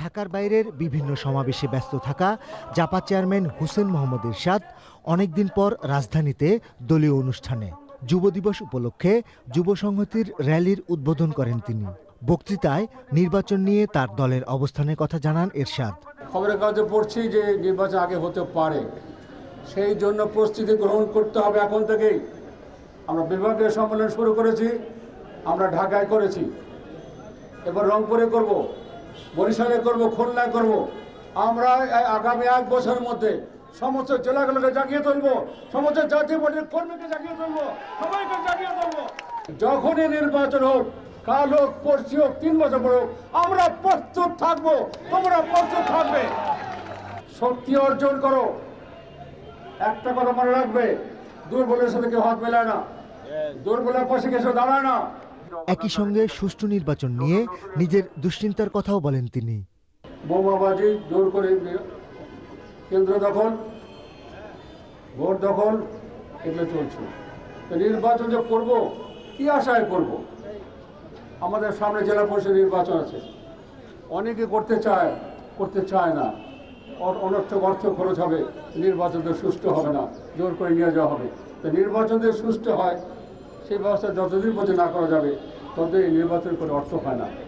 ঢাকার বাইরের বিভিন্ন সমাবেশে ব্যস্ত থাকা জাপা চেয়ারম্যান হুসেন মোহাম্মদ এরশাদ অনেকদিন পর রাজধানীতে দলীয় অনুষ্ঠানে। যুব দিবস উপলক্ষে যুব সংহতির র্যালির উদ্বোধন করেন তিনি। বক্তৃতায় নির্বাচন নিয়ে তার দলের অবস্থানের কথা জানান এরশাদ খবরের কাগজে পড়ছি যে নির্বাচন আগে হতে পারে। সেই জন্য প্রস্তুতি গ্রহণ করতে হবে এখন থেকেই। আমরা বিভাগীয় সম্মেলন শুরু করেছি, আমরা ঢাকায় করেছি। এবার রংপুরে করব। বরিশালে করব, খুলনায় করব। আমরা আগামী এক বছরের মধ্যে সমস্ত জেলাগুলোকে জাগিয়ে তুলবো, সমস্ত জাতীয় পার্টির কর্মীকে জাগিয়ে তুলবো, সবাইকে জাগিয়ে তুলবো। যখনই নির্বাচন হোক, কাল হোক, পরশু হোক, তিন বছর পর হোক, আমরা প্রস্তুত থাকব, তোমরা প্রস্তুত থাকবে। শক্তি অর্জন করো। একটা কথা মনে রাখবে, দুর্বলের সাথে কেউ হাত মেলায় না। দুর্বলের পাশে কেউ দাঁড়ায় না। একই সঙ্গে সুষ্ঠু নির্বাচন নিয়ে নিজের দুশ্চিন্তার কথাও বলেন তিনি। বোমাবাজি জোর করে কেন্দ্র দখল, ভোট দখল, এগুলো চলছে। নির্বাচন যে করব, কি আশায় করব? আমাদের সামনে জেলা পরিষদ নির্বাচন আছে। অনেকে করতে চায় করতে চায় না। অনর্থক অর্থ খরচ হবে। নির্বাচন তো সুষ্ঠু হবে না। জোর করে নিয়ে যাওয়া হবে। তো নির্বাচন সুষ্ঠু হয় সেই ব্যবস্থা যতদিন পর্যন্ত না করা যাবে ততদিন এই নির্বাচন করে অর্থ হয় না।